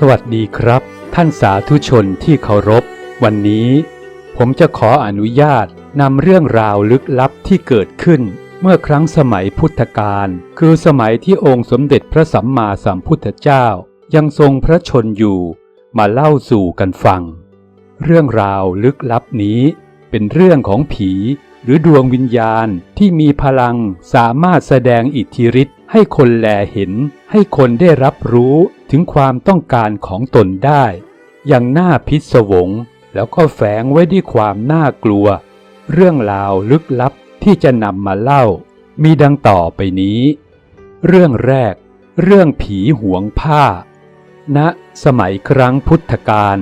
สวัสดีครับ ท่านสาธุชนที่เคารพ วันนี้ ผมจะขออนุญาตนำเรื่องราวลึกลับที่เกิดขึ้น เมื่อครั้งสมัยพุทธกาลคือสมัยที่องค์สมเด็จพระสัมมาสัมพุทธเจ้า ยังทรงพระชนอยู่ มาเล่าสู่กันฟัง เรื่องราวลึกลับนี้เป็นเรื่องของผี หรือดวงวิญญาณที่มีพลังสามารถแสดงอิทธิฤทธิ์ให้คนแลเห็น ให้คนได้รับรู้ถึงความต้องการของตนได้ อย่างน่าพิศวง แล้วก็แฝงไว้ด้วยความน่ากลัว เรื่องราวลึกลับที่จะนำมาเล่า มีดังต่อไปนี้ เรื่องแรก เรื่องผีหวงผ้าณสมัยครั้งพุทธกาล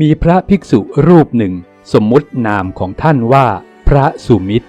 มีพระภิกษุรูปหนึ่งสมมุตินามของท่านว่า พระสุมิตร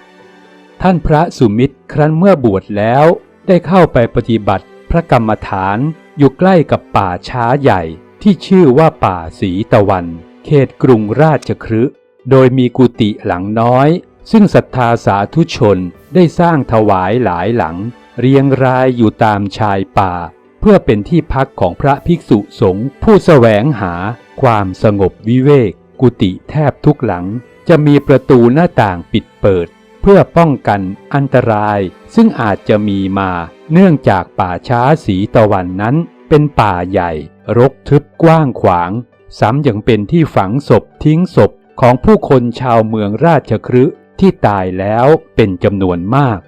ท่านพระสุมิตรครั้นเมื่อบวชแล้วได้เข้าไปปฏิบัติพระกรรมฐานอยู่ใกล้กับป่าช้าใหญ่ที่ชื่อว่าป่าสีตะวัน เขตกรุงราชคฤห์โดยมีกุฏิหลังน้อย ซึ่งศรัทธาสาธุชนได้สร้างถวายหลายหลัง เรียงรายอยู่ตามชายป่า เพื่อเป็นที่พักของพระภิกษุสงฆ์ผู้แสวงหาความสงบวิเวก กุฏิแทบทุกหลัง จะมีประตูหน้าต่างปิดเปิด เพื่อป้องกันอันตราย ซึ่งอาจจะมีมาเนื่องจากป่าช้าสีตะวันนั้น เป็นป่าใหญ่ รกทึบกว้างขวาง ซ้ำยังเป็นที่ฝังศพทิ้งศพของผู้คนชาวเมืองราชคฤห์ที่ตายแล้วเป็นจำนวนมาก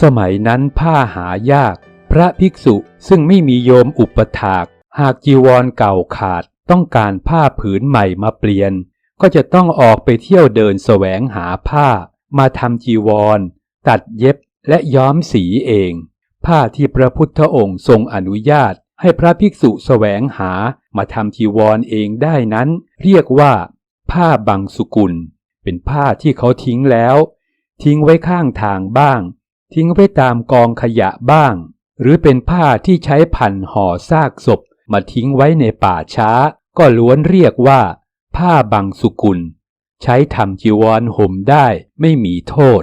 สมัยนั้นผ้าหายาก พระภิกษุซึ่งไม่มีโยมอุปถาก หากจีวรเก่าขาดต้องการผ้าผืนใหม่มาเปลี่ยน ก็จะต้องออกไปเที่ยวเดินแสวงหาผ้า มาทำจีวร ตัดเย็บและย้อมสีเอง ผ้าที่พระพุทธองค์ทรงอนุญาต ให้พระภิกษุแสวงหามาทำจีวรเองได้นั้น เรียกว่า ผ้าบังสุกุล เป็นผ้าที่เขาทิ้งแล้ว ทิ้งไว้ข้างทางบ้าง ทิ้งไว้ตามกองขยะบ้าง หรือเป็นผ้าที่ใช้พันห่อซากศพมาทิ้งไว้ในป่าช้า ก็ล้วนเรียกว่า ผ้าบังสุกุล ใช้ทำจีวรห่มได้ไม่มีโทษ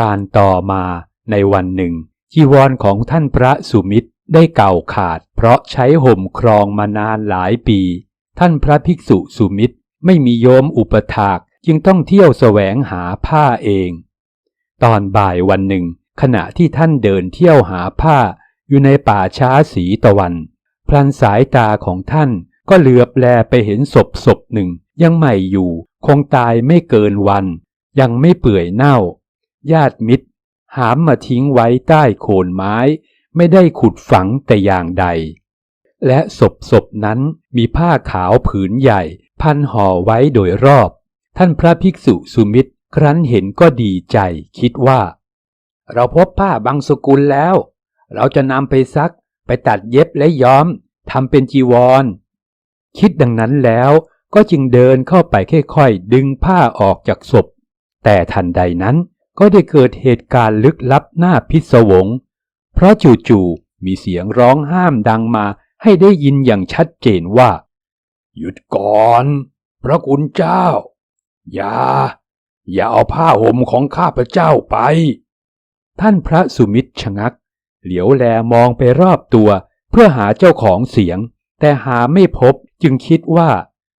การต่อมาในวันหนึ่ง จีวรของท่านพระสุมิตรได้เก่าขาด เพราะใช้ห่มครองมานานหลายปี ท่านพระภิกษุสุมิตรไม่มีโยมอุปถากจึงต้องเที่ยวแสวงหาผ้าเอง ตอนบ่ายวันหนึ่ง ขณะที่ท่านเดินเที่ยวหาผ้าอยู่ในป่าช้าสีตะวัน พลันสายตาของท่าน ก็เหลือบแลไปเห็นศพศพหนึ่ง ยังใหม่อยู่ คงตายไม่เกินวัน ยังไม่เปื่อยเน่า ญาติมิตร หามมาทิ้งไว้ใต้โคนไม้ ไม่ได้ขุดฝังแต่อย่างใด และศพศพนั้นมีผ้าขาวผืนใหญ่ พันห่อไว้โดยรอบ ท่านพระภิกษุสุมิตร ครั้นเห็นก็ดีใจ คิดว่า เราพบผ้าบางสกุลแล้ว เราจะนำไปซัก ไปตัดเย็บและย้อมทำเป็นจีวร คิดดังนั้นแล้วก็จึงเดินเข้าไปค่อยๆดึงผ้าออกจากศพ แต่ทันใดนั้นก็ได้เกิดเหตุการณ์ลึกลับน่าพิศวง เพราะจู่ๆมีเสียงร้องห้ามดังมาให้ได้ยินอย่างชัดเจนว่า หยุดก่อน พระคุณเจ้า อย่า อย่าเอาผ้าห่มของข้าพระเจ้าไป ท่านพระสุมิตรชะงัก เหลียวแลมองไปรอบตัวเพื่อหาเจ้าของเสียง แต่หาไม่พบจึงคิดว่า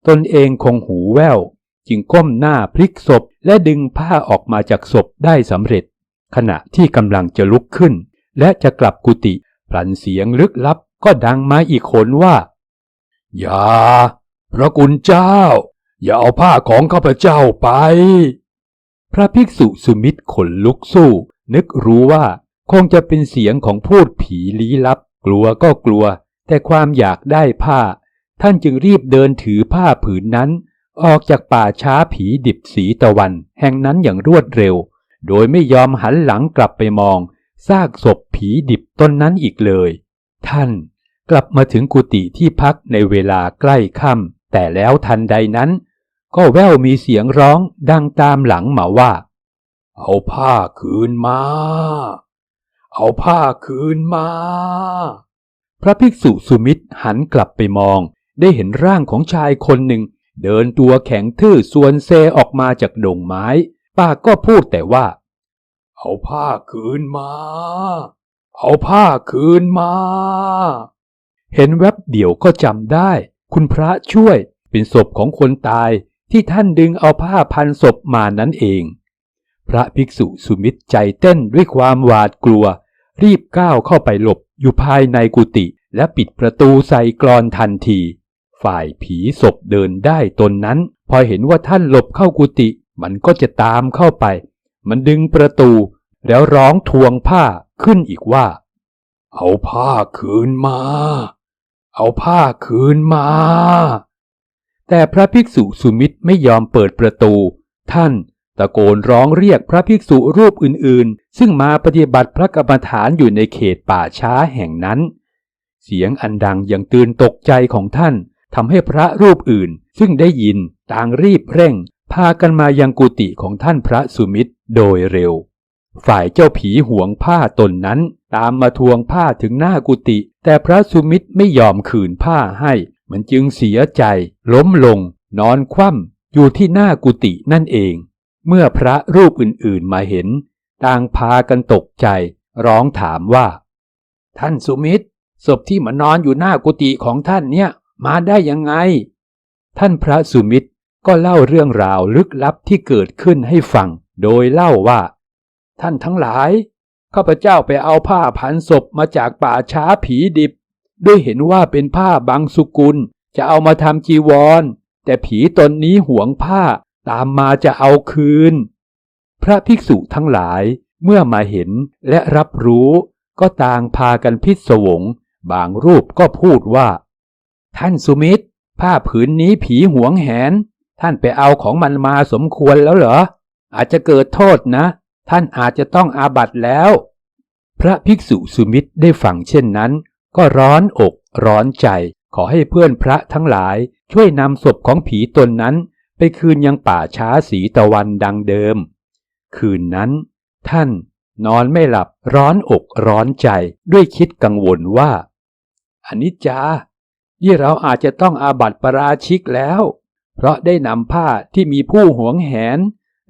ตนเองคงหูแว่ว จึงก้มหน้าพลิกศพ และดึงผ้าออกมาจากศพได้สำเร็จ ขณะที่กำลังจะลุกขึ้น และจะกลับกุฏิพลันเสียงลึกลับก็ดังมาอีกคนว่า อย่า พระกุณเจ้า อย่าเอาผ้าของข้าพเจ้าไป พระภิกษุสุมิตรขนลุกสู้ นึกรู้ว่าคงจะเป็นเสียงของพูดผีลี้ลับ กลัวก็กลัว แต่ความอยากได้ผ้า ท่านจึงรีบเดินถือผ้าผืนนั้น ออกจากป่าช้าผีดิบสีตะวัน แห่งนั้นอย่างรวดเร็ว โดยไม่ยอมหันหลังกลับไปมองซากศพผีดิบต้นนั้นอีกเลย ท่านกลับมาถึงกุฏิที่พักในเวลาใกล้ค่ำแต่แล้วทันใดนั้น ก็แว่วมีเสียงร้องดังตามหลังมาว่า เอาผ้าคืนมา เอาผ้าคืนมา พระภิกษุสุมิตรหันกลับไปมอง ได้เห็นร่างของชายคนหนึ่ง เดินตัวแข็งทื่อส่วนเซออกมาจากดงไม้ ปากก็พูดแต่ว่า เอาผ้าคืนมา เอาผ้าคืนมา เห็นแวบเดียวก็จำได้ คุณพระช่วยเป็นศพของคนตายที่ท่านดึงเอาผ้าพันศพมานั้นเอง พระภิกษุสุมิตรใจเต้นด้วยความหวาดกลัว รีบก้าวเข้าไปหลบ อยู่ภายในกุฏิและปิดประตูใส่กรอนทันที ฝ่ายผีศพเดินได้ตนนั้น พอเห็นว่าท่านหลบเข้ากุฏิมันก็จะตามเข้าไป มันดึงประตู แล้วร้องทวงผ้าขึ้นอีกว่า เอาผ้าคืนมา เอาผ้าคืนมา แต่พระภิกษุสุมิตรไม่ยอมเปิดประตู ท่าน ตะโกนร้องเรียกพระภิกษุรูปอื่นๆ ซึ่งมาปฏิบัติพระกรรมฐานอยู่ในเขตป่าช้าแห่งนั้น เสียงอันดังอยังตื่นตกใจของท่านทำให้พระรูปอื่น ซึ่งได้ยินต่างรีบเร่ง พากันมายังกุฏิของท่านพระสุมิตรโดยเร็ว ฝ่ายเจ้าผีห่วงผ้าตนนั้น ตามมาทวงผ้าถึงหน้ากุฏิแต่พระสุมิตรไม่ยอมคืนผ้าให้ มันจึงเสียใจ ล้มลง นอนคว่ำอยู่ที่หน้ากุฏินั่นเอง เมื่อพระรูปอื่นๆมาเห็น ต่างพากันตกใจ ร้องถามว่า ท่านสุมิตรศพที่มานอนอยู่หน้ากุฏิของท่านเนี่ย มาได้ยังไง ท่านพระสุมิตรก็เล่าเรื่องราวลึกลับที่เกิดขึ้นให้ฟัง โดยเล่าว่า ท่านทั้งหลายข้าพเจ้าไปเอาผ้าพันศพมาจากป่าช้าผีดิบ ด้วยเห็นว่าเป็นผ้าบางสุกุล จะเอามาทำจีวร แต่ผีตนนี้หวงผ้า ตามมาจะเอาคืน พระภิกษุทั้งหลายเมื่อมาเห็นและรับรู้ ก็ต่างพากันพิศวง บางรูปก็พูดว่า ท่านสุมิตร ผ้าผืนนี้ผีหวงแหน ท่านไปเอาของมันมาสมควรแล้วเหรอ อาจจะเกิดโทษนะ ท่านอาจจะต้องอาบัตแล้ว พระภิกษุสุมิตรได้ฟังเช่นนั้น ก็ร้อนอกร้อนใจขอให้เพื่อนพระทั้งหลายช่วยนำศพของผีตนนั้น ไปคืนยังป่าช้าสีตะวันดังเดิม คืนนั้น ท่านนอนไม่หลับร้อนอกร้อนใจด้วยคิดกังวลว่าอนิจจานี่เราอาจจะต้องอาบัติปราชิกแล้ว เพราะได้นำผ้าที่มีผู้หวงแหน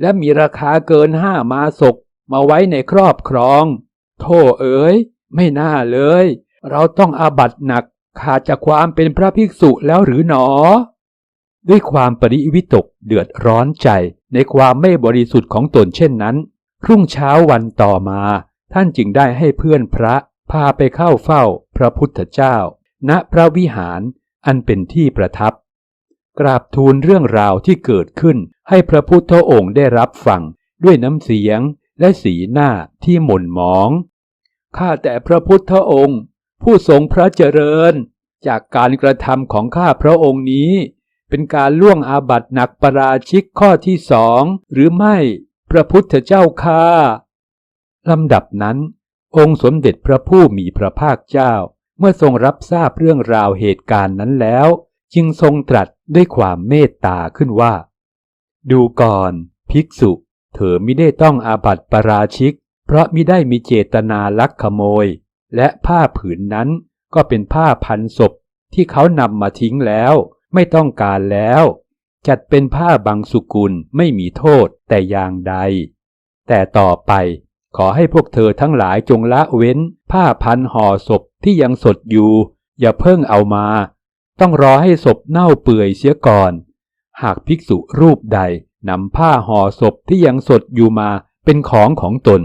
และมีราคาเกินห้ามาศกมาไว้ในครอบครองโธ่เอ๋ย ไม่น่าเลย เราต้องอาบัติหนักขาดจากความเป็นพระภิกษุแล้วหรือหนอ ด้วยความปริวิตกเดือดร้อนใจในความไม่บริสุทธิ์ของตนเช่นนั้น รุ่งเช้าวันต่อมา ท่านจึงได้ให้เพื่อนพระพาไปเข้าเฝ้าพระพุทธเจ้า ณพระวิหารอันเป็นที่ประทับ กราบทูลเรื่องราวที่เกิดขึ้นให้พระพุทธองค์ได้รับฟังด้วยน้ำเสียงและสีหน้าที่หม่นหมอง ข้าแต่พระพุทธองค์ ผู้ทรงพระเจริญ จากการกระทำของข้าพระองค์นี้ เป็นการล่วงอาบัติหนักประราชิกข้อที่สองหรือไม่พระพุทธเจ้าข้าลำดับนั้น องค์สมเด็จพระผู้มีพระภาคเจ้า เมื่อทรงรับทราบเรื่องราวเหตุการณ์นั้นแล้ว จึงทรงตรัสด้วยความเมตตาขึ้นว่า ดูก่อน ภิกษุ เธอมิได้ต้องอาบัติปาราชิก เพราะมิได้มีเจตนาลักขโมย และผ้าผืนนั้นก็เป็นผ้าพันศพที่เขานำมาทิ้งแล้ว ไม่ต้องการแล้ว จัดเป็นผ้าบางสุกุลไม่มีโทษแต่อย่างใด แต่ต่อไปขอให้พวกเธอทั้งหลายจงละเว้น ผ้าพันห่อศพที่ยังสดอยู่ อย่าเพิ่งเอามา ต้องรอให้ศพเน่าเปื่อยเสียก่อน หากภิกษุรูปใดนำผ้าห่อศพที่ยังสดอยู่มาเป็นของของตน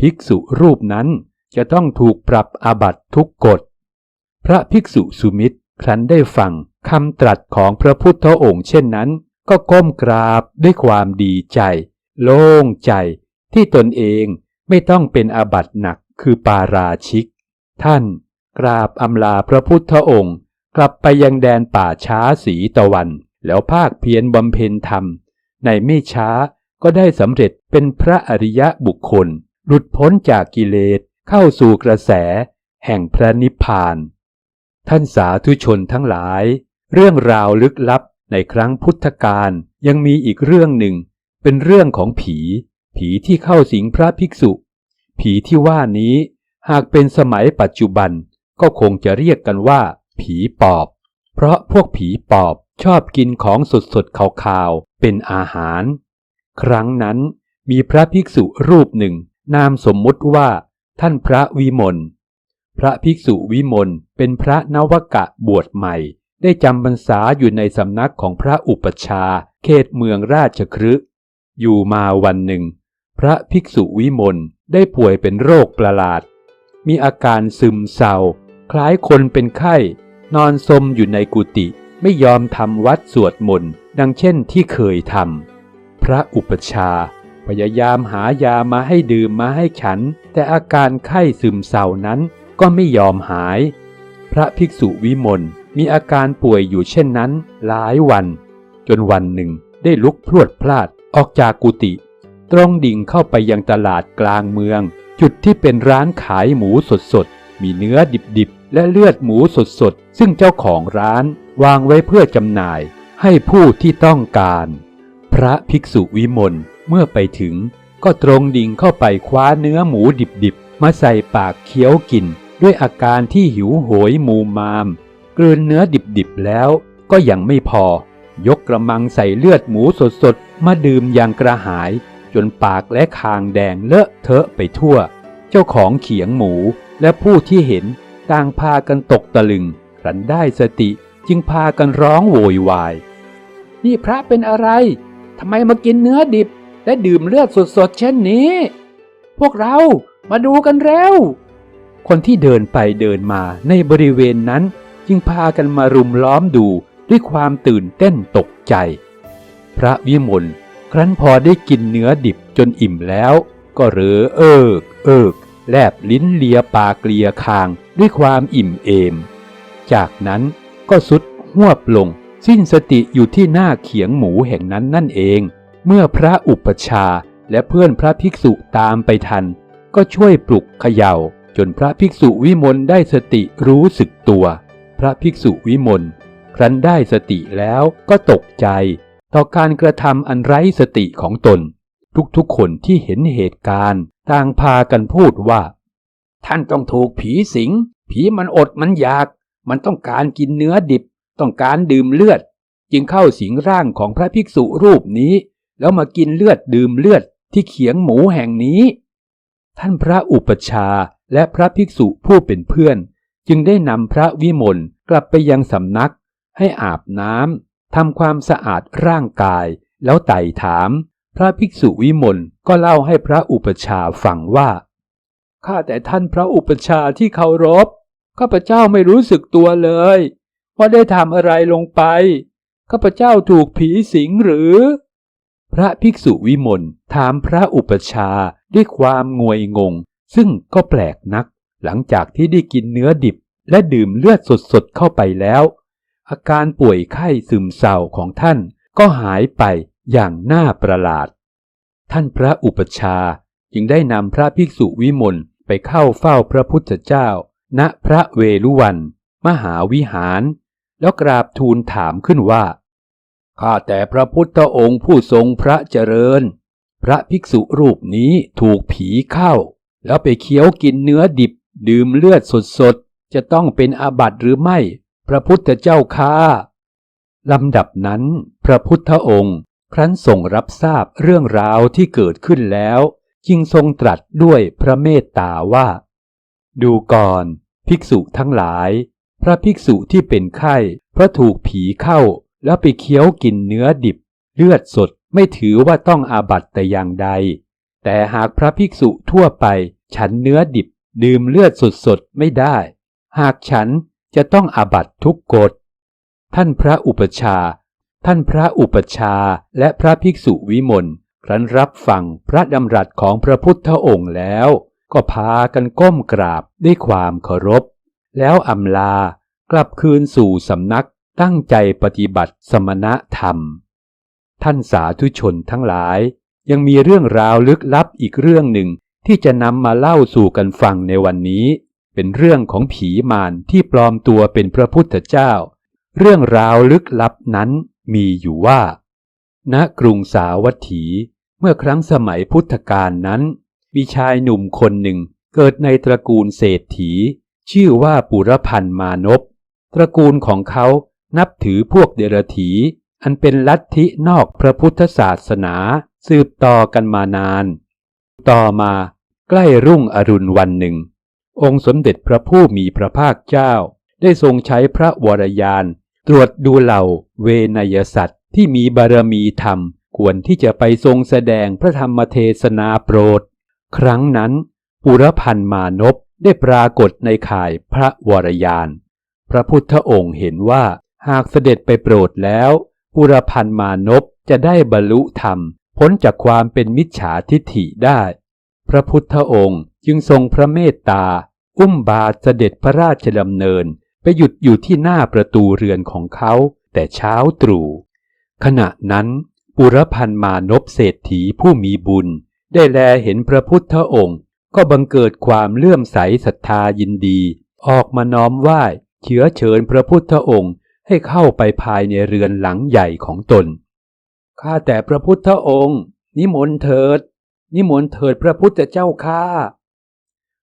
ภิกษุรูปนั้นจะต้องถูกปรับอาบัตทุกกฎ พระภิกษุสุมิตร ครั้นได้ฟังคำตรัสของพระพุทธองค์เช่นนั้น ก็ก้มกราบด้วยความดีใจ โล่งใจที่ตนเองไม่ต้องเป็นอาบัตหนักคือปาราชิก ท่านกราบอำลาพระพุทธองค์ กลับไปยังแดนป่าช้าสีตะวัน แล้วภาคเพียรบำเพ็ญธรรม ในไม่ช้าก็ได้สำเร็จเป็นพระอริยะบุคคล หลุดพ้นจากกิเลสเข้าสู่กระแส แห่งพระนิพพาน ท่านสาธุชนทั้งหลาย เรื่องราวลึกลับในครั้งพุทธกาลยังมีอีกเรื่องหนึ่ง เป็นเรื่องของผี ผีที่เข้าสิงพระภิกษุ ผีที่ว่านี้หากเป็นสมัยปัจจุบันก็คงจะเรียกกันว่า ผีปอบ เพราะพวกผีปอบชอบกินของสดๆขาวๆเป็นอาหาร ครั้งนั้นมีพระภิกษุรูปหนึ่ง นามสมมุติว่า ท่านพระวิมล พระภิกษุวิมลเป็นพระนวกะบวชใหม่ ได้จำพรรษาอยู่ในสำนักของพระอุปชาเขตเมืองราชคฤห์อยู่มาวันหนึ่ง พระภิกษุวิมลได้ป่วยเป็นโรคประหลาด มีอาการซึมเศร้า คล้ายคนเป็นไข้ นอนสมอยู่ในกุฏิไม่ยอมทำวัดสวดมนต์ดังเช่นที่เคยทำพระอุปชาพยายามหายามาให้ดื่มมาให้ฉัน แต่อาการไข้ซึมเศร้านั้น ก็ไม่ยอมหาย พระภิกษุวิมลมีอาการป่วยอยู่เช่นนั้นหลายวัน จนวันหนึ่งได้ลุกพรวดพลาดออกจากกุฏิตรงดิ่งเข้าไปยังตลาดกลางเมือง จุดที่เป็นร้านขายหมูสดๆ มีเนื้อดิบๆ และเลือดหมูสดๆ ซึ่งเจ้าของร้านวางไว้เพื่อจำหน่ายให้ผู้ที่ต้องการ พระภิกษุวิมลเมื่อไปถึง ก็ตรงดิ่งเข้าไปคว้าเนื้อหมูดิบๆ มาใส่ปากเคี้ยวกิน ด้วยอาการที่หิวโหยมูมาม กลืนเนื้อดิบๆแล้วก็ยังไม่พอ ยกกระมังใส่เลือดหมูสดๆ มาดื่มอย่างกระหาย จนปากและคางแดงเลอะเทอะไปทั่ว เจ้าของเขียงหมูและผู้ที่เห็นต่างพากันตกตะลึงรันได้สติจึงพากันร้องโวยวาย นี่พระเป็นอะไรทำไมมากินเนื้อดิบ และดื่มเลือดสดๆเช่นนี้ พวกเรามาดูกันเร็ว คนที่เดินไปเดินมาในบริเวณนั้นจึงพากันมารุมล้อมดูด้วยความตื่นเต้นตกใจ พระวิมลครั้นพอได้กินเนื้อดิบจนอิ่มแล้ว ก็เรอเอิกเอิกแลบลิ้นเลียปากเลียคางด้วยความอิ่มเอม จากนั้นก็สุดหวบลง สิ้นสติอยู่ที่หน้าเขียงหมูแห่งนั้นนั่นเอง เมื่อพระอุปชาและเพื่อนพระภิกษุตามไปทัน ก็ช่วยปลุกเขย่า จนพระภิกษุวิมลได้สติรู้สึกตัว พระภิกษุวิมลครั้นได้สติแล้วก็ตกใจ ต่อการกระทำอันไร้สติของตน ทุกๆคนที่เห็นเหตุการณ์ต่างพากันพูดว่า ท่านต้องถูกผีสิง ผีมันอดมันอยาก มันต้องการกินเนื้อดิบ ต้องการดื่มเลือด จึงเข้าสิงร่างของพระภิกษุรูปนี้ แล้วมากินเลือดดื่มเลือดที่เขียงหมูแห่งนี้ ท่านพระอุปชา และพระภิกษุผู้เป็นเพื่อน จึงได้นำพระวิมลกลับไปยังสำนัก ให้อาบน้ำทำความสะอาดร่างกาย แล้วไต่ถาม พระภิกษุวิมลก็เล่าให้พระอุปชาฟังว่าข้าแต่ท่านพระอุปชาที่เคารพข้าพเจ้าไม่รู้สึกตัวเลยว่าได้ทำอะไรลงไปข้าพเจ้าถูกผีสิงหรือ พระภิกษุวิมลถามพระอุปชาด้วยความงวยงง ซึ่งก็แปลกนักหลังจากที่ได้กินเนื้อดิบและดื่มเลือดสดๆเข้าไปแล้ว อาการป่วยไข้ซึมเศร้าของท่านก็หายไปอย่างน่าประหลาด ท่านพระอุปชาจึงได้นำพระภิกษุวิมลไปเข้าเฝ้าพระพุทธเจ้า ณพระเวลุวัน มหาวิหาร แล้วกราบทูลถามขึ้นว่าข้าแต่พระพุทธองค์ผู้ทรงพระเจริญ พระภิกษุรูปนี้ถูกผีเข้า แล้วไปเคี้ยวกินเนื้อดิบ ดื่มเลือดสดๆ จะต้องเป็นอาบัติหรือไม่ พระพุทธเจ้าข้าลำดับนั้น พระพุทธองค์ครั้นทรงรับทราบเรื่องราวที่เกิดขึ้นแล้ว จึงทรงตรัสด้วยพระเมตตาว่า ดูก่อน ภิกษุทั้งหลาย พระภิกษุที่เป็นไข้เพราะถูกผีเข้าแล้วไปเคี้ยวกินเนื้อดิบ เลือดสดไม่ถือว่าต้องอาบัตแต่อย่างใด แต่หากพระภิกษุทั่วไป ฉันเนื้อดิบดื่มเลือดสดๆไม่ได้ หากฉันจะต้องอาบัตทุกกฎ ท่านพระอุปชา ท่านพระอุปชาและพระภิกษุวิมลครั้นรับฟังพระดำรัสของพระพุทธองค์แล้ว ก็พากันก้มกราบด้วยความเคารพ แล้วอำลากลับคืนสู่สำนักตั้งใจปฏิบัติสมณธรรม ท่านสาธุชนทั้งหลาย ยังมีเรื่องราวลึกลับอีกเรื่องหนึ่งที่จะนำมาเล่าสู่กันฟังในวันนี้ เป็นเรื่องของผีมารที่ปลอมตัวเป็นพระพุทธเจ้า เรื่องราวลึกลับนั้นมีอยู่ว่า ณกรุงสาวัตถี เมื่อครั้งสมัยพุทธกาลนั้น มีชายหนุ่มคนหนึ่งเกิดในตระกูลเศรษฐี ชื่อว่าปุรพันธ์มานพตระกูลของเขานับถือพวกเดรถีอันเป็นลัทธินอกพระพุทธศาสนา สืบต่อกันมานาน ต่อมาใกล้รุ่งอรุณวันหนึ่ง องค์สมเด็จพระผู้มีพระภาคเจ้า ได้ทรงใช้พระวรยาน ตรวจดูเหล่าเวนยสัตว์ที่มีบารมีธรรมควรที่จะไปทรงแสดงพระธรรมเทศนาโปรด ครั้งนั้น ปุรพันมานพได้ปรากฏในข่ายพระวรยาน พระพุทธองค์เห็นว่าหากเสด็จไปโปรดแล้ว ปุรพันมานพจะได้บรรลุธรรม พ้นจากความเป็นมิจฉาทิฏฐิได้ พระพุทธองค์จึงทรงพระเมตตา อุ้มบาทเสด็จพระราชดำเนิน ไปหยุดอยู่ที่หน้าประตูเรือนของเขา แต่เช้าตรู่ขณะนั้นปุรพันมานพเศรษฐีผู้มีบุญ ได้แลเห็นพระพุทธองค์ ก็บังเกิดความเลื่อมใสศรัทธายินดี ออกมาน้อมไหว้เชื้อเชิญพระพุทธองค์ให้เข้าไปภายในเรือนหลังใหญ่ของตน ข้าแต่พระพุทธองค์ นิมนต์เถิด นิมนต์เถิดพระพุทธเจ้าข้า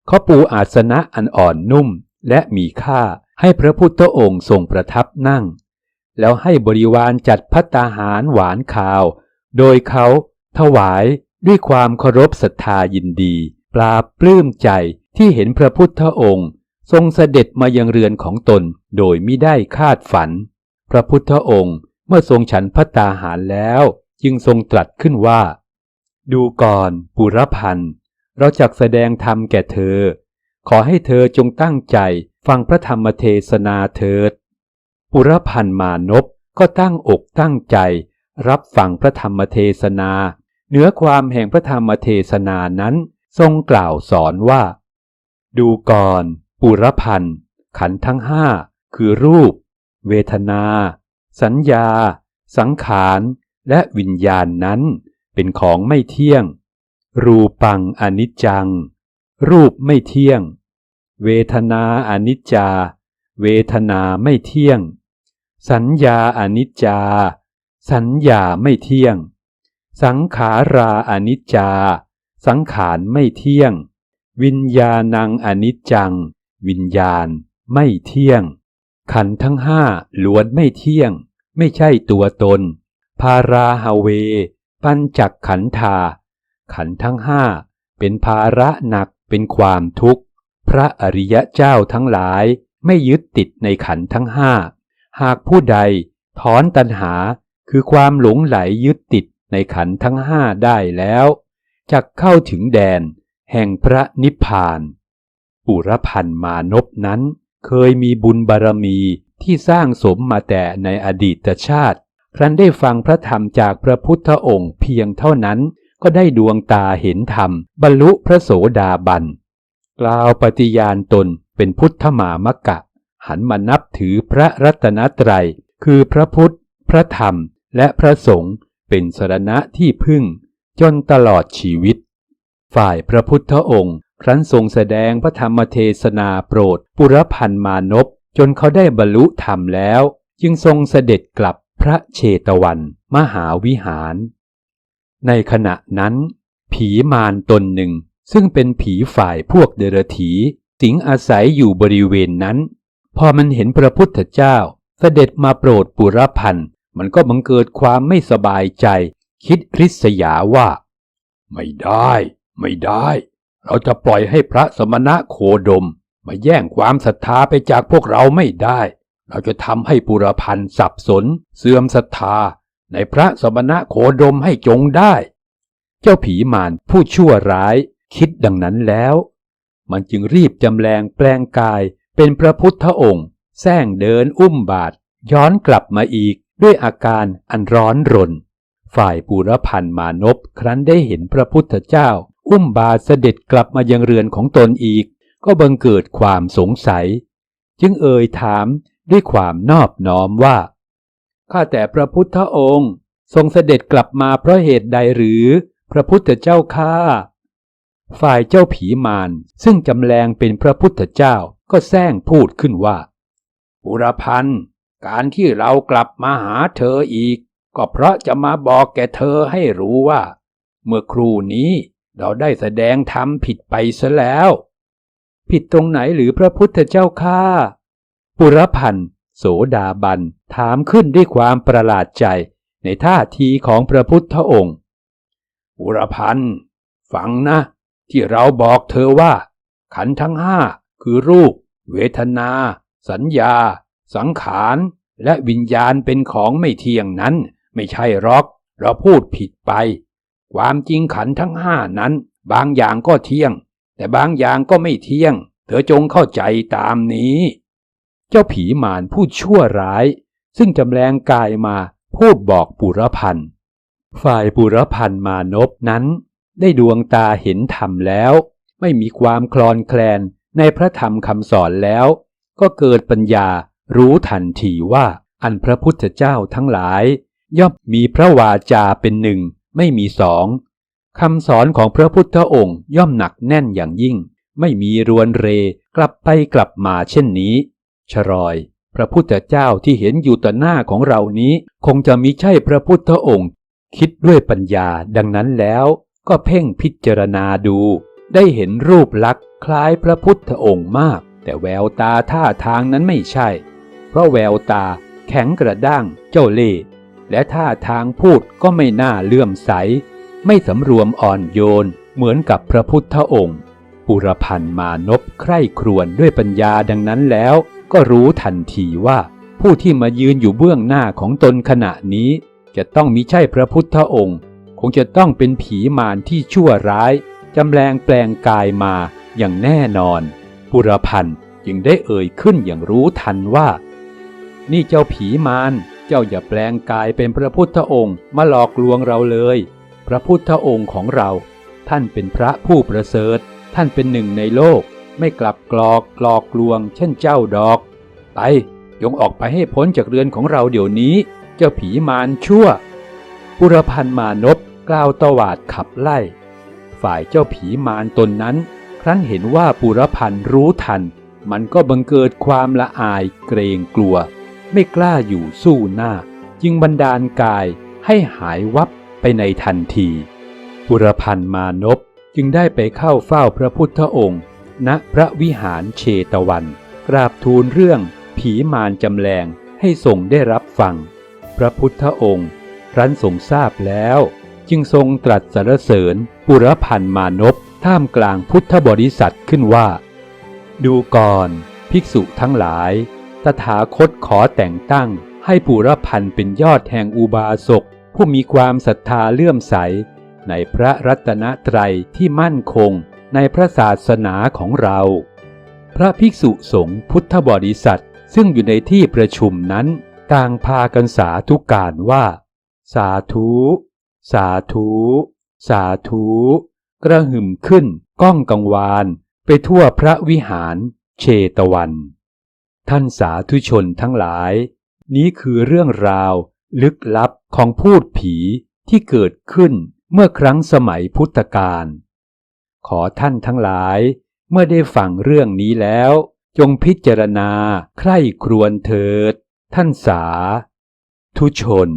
เขาปูอาสนะอันอ่อนนุ่มและมีค่าให้พระพุทธองค์ทรงประทับนั่ง แล้วให้บริวารจัดพัตตาหารหวานข่าว โดยเขาถวายด้วยความเคารพศรัทธายินดี ปลาปลื้มใจที่เห็นพระพุทธองค์ ทรงเสด็จมายังเรือนของตนโดยไม่ได้คาดฝัน พระพุทธองค์ เมื่อทรงฉันพัตตาหารแล้ว จึงทรงตรัสขึ้นว่า ดูก่อนปุรพันธ์เราจักแสดงธรรมแก่เธอ ขอให้เธอจงตั้งใจฟังพระธรรมเทศนาเถิด ปุรพันธ์มานพก็ตั้งอกตั้งใจ รับฟังพระธรรมเทศนา เนื้อความแห่งพระธรรมเทศนานั้นทรงกล่าวสอนว่า ดูก่อนปุรพันธ์ขันทั้งห้าคือรูป เวทนา สัญญา สังขารและวิญญาณนั้นเป็นของไม่เที่ยง รูปังอนิจจัง รูปไม่เที่ยง เวทนาอนิจจา เวทนาไม่เที่ยง สัญญาอนิจจา สัญญาไม่เที่ยง สังขาราอนิจจา สังขารไม่เที่ยง วิญญาณังอนิจจัง วิญญาณไม่เที่ยงขันทั้งห้าล้วนไม่เที่ยง ไม่ใช่ตัวตน พาราฮเว ปัญจักขันธา ขันธ์ทั้งห้าเป็นภาระหนักเป็นความทุกข์ พระอริยะเจ้าทั้งหลายไม่ยึดติดในขันธ์ทั้งห้า หากผู้ใดถอนตัณหาคือความหลงไหลยึดติดในขันธ์ทั้งห้าได้แล้วจะเข้าถึงแดน แห่งพระนิพพาน ปุรพันมานพนั้นเคยมีบุญบารมี ที่สร้างสมมาแต่ในอดีตชาติ ครั้นได้ฟังพระธรรมจากพระพุทธองค์เพียงเท่านั้น ก็ได้ดวงตาเห็นธรรม บรรลุพระโสดาบัน กล่าวปฏิญาณตนเป็นพุทธมามกะ หันมานับถือพระรัตนตรัย คือพระพุทธ พระธรรม และพระสงฆ์เป็นสรณะที่พึ่ง จนตลอดชีวิต ฝ่ายพระพุทธองค์ ครั้นทรงแสดงพระธรรมเทศนาโปรด ปุรพันมานพ จนเขาได้บรรลุธรรมแล้ว จึงทรงเสด็จกลับพระเชตวัน มหาวิหาร ในขณะนั้น ผีมารตนหนึ่ง ซึ่งเป็นผีฝ่ายพวกเดรถี สิงอาศัยอยู่บริเวณนั้น พอมันเห็นพระพุทธเจ้า เสด็จมาโปรดปุรพันธ์มันก็บังเกิดความไม่สบายใจ คิดริษยาว่า ไม่ได้ ไม่ได้ เราจะปล่อยให้พระสมณะโคดม มาแย่งความศรัทธาไปจากพวกเราไม่ได้ เราจะทำให้ปุรพันธ์สับสน เสื่อมศรัทธา ในพระสมณะโคดมให้จงได้ เจ้าผีมารผู้ชั่วร้ายคิดดังนั้นแล้ว มันจึงรีบจำแรงแปลงกายเป็นพระพุทธองค์แซงเดินอุ้มบาท ย้อนกลับมาอีกด้วยอาการอันร้อนรน ฝ่ายปุรพันธ์มานพครั้นได้เห็นพระพุทธเจ้า อุ้มบาทเสด็จกลับมายังเรือนของตนอีก ก็บังเกิดความสงสัย จึงเอ่ยถามด้วยความนอบน้อมว่า ข้าแต่พระพุทธองค์ ทรงเสด็จกลับมาเพราะเหตุใดหรือ พระพุทธเจ้าข้าฝ่ายเจ้าผีมารซึ่งจำแรงเป็นพระพุทธเจ้าก็แซงพูดขึ้นว่าปุรพันธ์การที่เรากลับมาหาเธออีก ก็เพราะจะมาบอกแก่เธอให้รู้ว่า เมื่อครู่นี้เราได้แสดงธรรมผิดไปซะแล้ว ผิดตรงไหนหรือพระพุทธเจ้าข้าปุรพันธ์โสดาบันถามขึ้นด้วยความประหลาดใจในท่าทีของพระพุทธองค์ ปุรพันธ์ฟังนะ ที่เราบอกเธอว่า ขันทั้งห้าคือรูป เวทนา สัญญา สังขาร และวิญญาณเป็นของไม่เที่ยงนั้น ไม่ใช่หรอก เราพูดผิดไป ความจริงขันทั้งห้านั้น บางอย่างก็เที่ยง แต่บางอย่างก็ไม่เที่ยง เธอจงเข้าใจตามนี้ เจ้าผีมารผู้ชั่วร้าย ซึ่งจำแรงกายมาพูดบอกปุรพันธ์ฝ่ายปุรพันธ์มานพนั้น ได้ดวงตาเห็นธรรมแล้ว ไม่มีความคลอนแคลนในพระธรรมคำสอนแล้ว ก็เกิดปัญญารู้ทันทีว่าอันพระพุทธเจ้าทั้งหลาย ย่อมมีพระวาจาเป็นหนึ่ง ไม่มีสอง คำสอนของพระพุทธองค์ย่อมหนักแน่นอย่างยิ่ง ไม่มีรวนเรกลับไปกลับมาเช่นนี้ ชรอย พระพุทธเจ้าที่เห็นอยู่ต่อหน้าของเรานี้ คงจะมิใช่พระพุทธองค์ คิดด้วยปัญญาดังนั้นแล้ว ก็เพ่งพิจารณาดู ได้เห็นรูปลักษณ์คล้ายพระพุทธองค์มาก แต่แววตาท่าทางนั้นไม่ใช่ เพราะแววตาแข็งกระด้างเจ้าเล่ห์และท่าทางพูดก็ไม่น่าเลื่อมใส ไม่สำรวมอ่อนโยนเหมือนกับพระพุทธองค์ปุรพันธ์มานพใคร่ครวญด้วยปัญญาดังนั้นแล้ว ก็รู้ทันทีว่า ผู้ที่มายืนอยู่เบื้องหน้าของตนขณะนี้ จะต้องมิใช่พระพุทธองค์ คงจะต้องเป็นผีมารที่ชั่วร้ายจำแรงแปลงกายมาอย่างแน่นอนปุรพันธ์จึงได้เอ่ยขึ้นอย่างรู้ทันว่า นี่เจ้าผีมารเจ้าอย่าแปลงกายเป็นพระพุทธองค์มาหลอกลวงเราเลย พระพุทธองค์ของเราท่านเป็นพระผู้ประเสริฐ ท่านเป็นหนึ่งในโลก ไม่กลับกรอกหลอกลวง เช่นเจ้าดอก ไปยงออกไปให้พ้นจากเรือนของเราเดี๋ยวนี้ เจ้าผีมารชั่ว ปุรพันมานพกล่าวตวาดขับไล่ ฝ่ายเจ้าผีมารตนนั้น ครั้นเห็นว่าปุรพันรู้ทัน มันก็บังเกิดความละอายเกรงกลัว ไม่กล้าอยู่สู้หน้า จึงบันดาลกายให้หายวับ ไปในทันทีปุรพันธ์มานพจึงได้ไปเข้าเฝ้าพระพุทธองค์ ณพระวิหารเชตวัน กราบทูลเรื่องผีมารจำแรงให้ทรงได้รับฟัง พระพุทธองค์ครั้นทรงทราบแล้ว จึงทรงตรัสสรรเสริญปุรพันธ์มานพท่ามกลางพุทธบริษัทขึ้นว่า ดูก่อน ภิกษุทั้งหลาย ตถาคตขอแต่งตั้งให้ปุรพันธ์เป็นยอดแห่งอุบาสก ผู้มีความศรัทธาเลื่อมใส ในพระรัตนตรัยที่มั่นคงในพระศาสนาของเรา พระภิกษุสงฆ์พุทธบริษัทซึ่งอยู่ในที่ประชุมนั้น ต่างพากันสาธุการว่า สาธุ สาธุ สาธุ กระหึ่มขึ้นก้องกังวานไปทั่วพระวิหารเชตวัน ท่านสาธุชนทั้งหลาย นี้คือเรื่องราว ลึกลับของพูดผีที่เกิดขึ้นเมื่อครั้งสมัยพุทธกาล ขอท่านทั้งหลายเมื่อได้ฟังเรื่องนี้แล้ว จงพิจารณาใคร่ครวญเถิด ท่านสา ทุชน